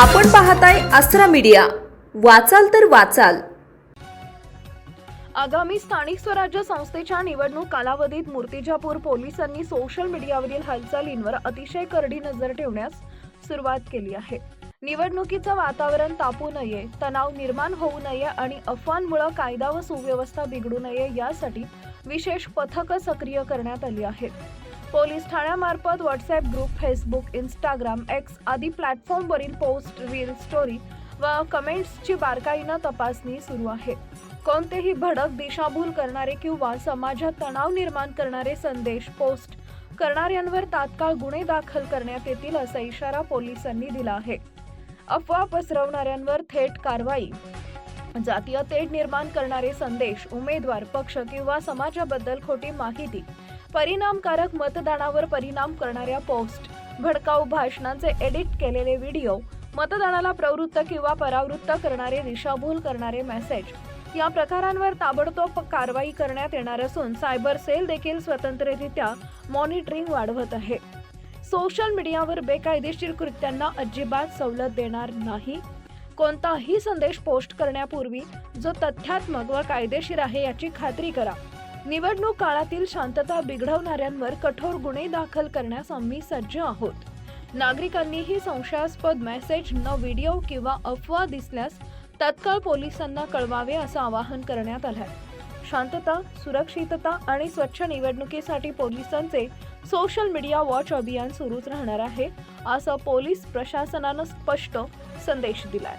आपण पाहताय अस्त्रा मीडिया. वाचाल तर वाचाल. आगामी स्थानिक स्वराज्य संस्थेच्या निवडणूक कालावधीत मूर्तिजापूर पोलिसांनी सोशल मीडियावरील हालचालींवर अतिशय करडी नजर ठेवण्यास सुरुवात केली आहे. निवडणुकीचं वातावरण तापू नये तणाव निर्माण होऊ नये आणि अफवांमुळे कायदा व सुव्यवस्था बिघडू नये यासाठी विशेष पथकं सक्रिय करण्यात आली आहेत. Police ठाण्यामार्फत WhatsApp group Facebook Instagram X आदी प्लॅटफॉर्मवरील पोस्ट रील स्टोरी व कमेंट्सची बारकाईनं तपासणी सुरू आहे. कोणतेही भडक दिशाभूल करणारे किंवा समाजात तणाव निर्माण करणारे संदेश पोस्ट करणाऱ्यांवर तात्काळ गुन्हे दाखल करण्यात येतील असा इशारा पोलिसांनी दिला आहे. अफवा पसरवणाऱ्यांवर थेट कारवाई. जातीय तेढ निर्माण करणारे संदेश उमेदवार पक्ष किंवा समाजाबद्दल खोटी माहिती परिणामकारक मतदानावर परिणाम करणाऱ्या पोस्ट. भडकाऊ भाषणांचे एडिट केलेले व्हिडिओ मतदानाला प्रवृत्त किंवा परावृत्त करणारे दिशाभूल करणारे मेसेज या प्रकारांवर ताबडतोब कारवाई करण्यात येणार असून सायबर सेल देखील स्वतंत्ररित्या मॉनिटरिंग वाढवत आहे. सोशल मीडियावर बेकायदेशीर कृत्यांना अजिबात सवलत देणार नाही. कोणताही संदेश पोस्ट करण्यापूर्वी जो तथ्यात्मक व कायदेशीर आहे याची खात्री करा. निवडणूक काळातील शांतता बिघडवणाऱ्यांवर कठोर गुन्हे दाखल करण्यास आम्ही सज्ज आहोत. नागरिकांनीही संशयास्पद मेसेज न व्हिडिओ किंवा अफवा दिसल्यास तत्काळ पोलिसांना कळवावे असं आवाहन करण्यात आलं आहे शांतता सुरक्षितता आणि स्वच्छ निवडणुकीसाठी पोलिसांचे सोशल मीडिया वॉच अभियान सुरूच राहणार आहे असं पोलीस प्रशासनानं स्पष्ट संदेश दिलाय.